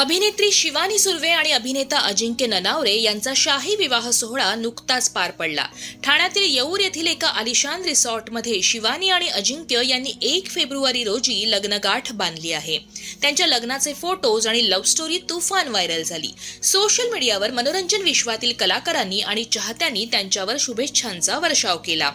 अभिनेत्री शिवानी सुर्वे आणि अभिनेता अजिंक्य ननावरे यांचा शाही विवाह सोहळा नुकताच पार पडला. ठाण्यातील येऊर येथील एका आलिशान रिसॉर्टमध्ये शिवानी आणि अजिंक्य यांनी एक फेब्रुवारी रोजी लग्नगाठ बांधली आहे. त्यांच्या लग्नाचे फोटोज आणि लव्ह स्टोरी तुफान व्हायरल झाली. सोशल मीडियावर मनोरंजन विश्वातील कलाकारांनी आणि चाहत्यांनी त्यांच्यावर शुभेच्छांचा वर्षाव केला.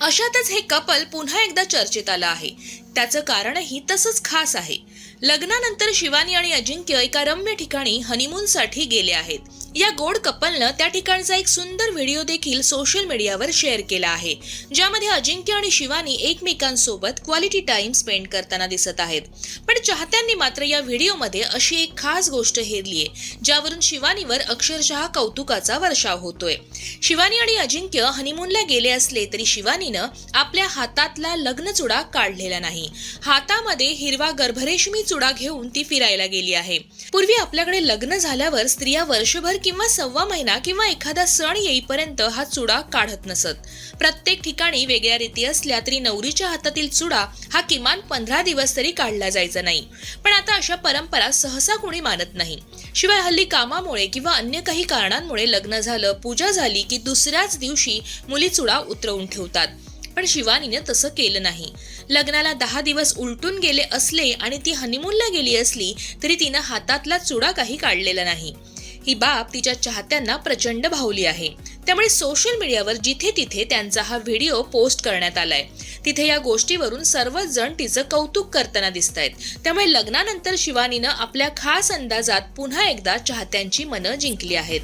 अशातच हे कपल पुन्हा एकदा चर्चेत आलं आहे. त्याचं कारणही तसंच खास आहे. लग्नानंतर शिवानी आणि अजिंक्य एका रम्य ठिकाणी हनीमूनसाठी गेले आहेत. या गोड कपलनं त्या ठिकाणचा एक सुंदर व्हिडिओ देखील सोशल मीडियावर शेअर केला आहे ज्यामध्ये अजिंक्य आणि शिवानी एकमेकांसोबत क्वालिटी टाइम स्पेंड करताना दिसत आहेत. पण चाहत्यांनी मात्र या व्हिडिओमध्ये अशी एक खास गोष्ट हेरली आहे ज्यावरून शिवानीवर अक्षरशः कौतुकाचा वर्षाव होतोय. शिवानी आणि अजिंक्य हनीमूनला गेले असले तरी शिवानीनं आपल्या हातातला लग्न चुडा काढलेला नाही. हातामध्ये हिरवा गर्भरेशमी चुडा घेऊन ती फिरायला गेली आहे. पूर्वी आपल्याकडे लग्न झाल्यावर स्त्रिया वर्षभर किंवा सव्वा महिना किंवा एखादा सण येईपर्यंत हा चुडा काढत नसत. प्रत्येक ठिकाणी वेगळ्या रीती असल्या तरी नवरीच्या हातातील चुडा हा किमान पंधरा दिवस तरी काढला जायचा नाही. पण आता अशा परंपरा सहसा कोणी मानत नाही. शिवाय हल्ली कामामुळे किंवा अन्य काही कारणांमुळे लग्न झालं पूजा झाली की दुसऱ्याच दिवशी मुली चुडा उतरवून ठेवतात. पण शिवानीने तसं केलं नाही. लग्नाला दहा दिवस उलटून गेले असले आणि ती हनीमूनला गेली असली तरी तिनं हातातला चुडा काही काढलेला नाही. ही बाब तिच्या चाहत्यांना प्रचंड भावली आहे. त्यामुळे सोशल मीडियावर जिथे तिथे त्यांचा हा व्हिडिओ पोस्ट करण्यात आलाय. तिथे या गोष्टीवरून सर्वच जण तिचं कौतुक करताना दिसत आहेत त्यामुळे लग्नानंतर शिवानीनं आपल्या खास अंदाजात पुन्हा एकदा चाहत्यांची मनं जिंकली आहेत.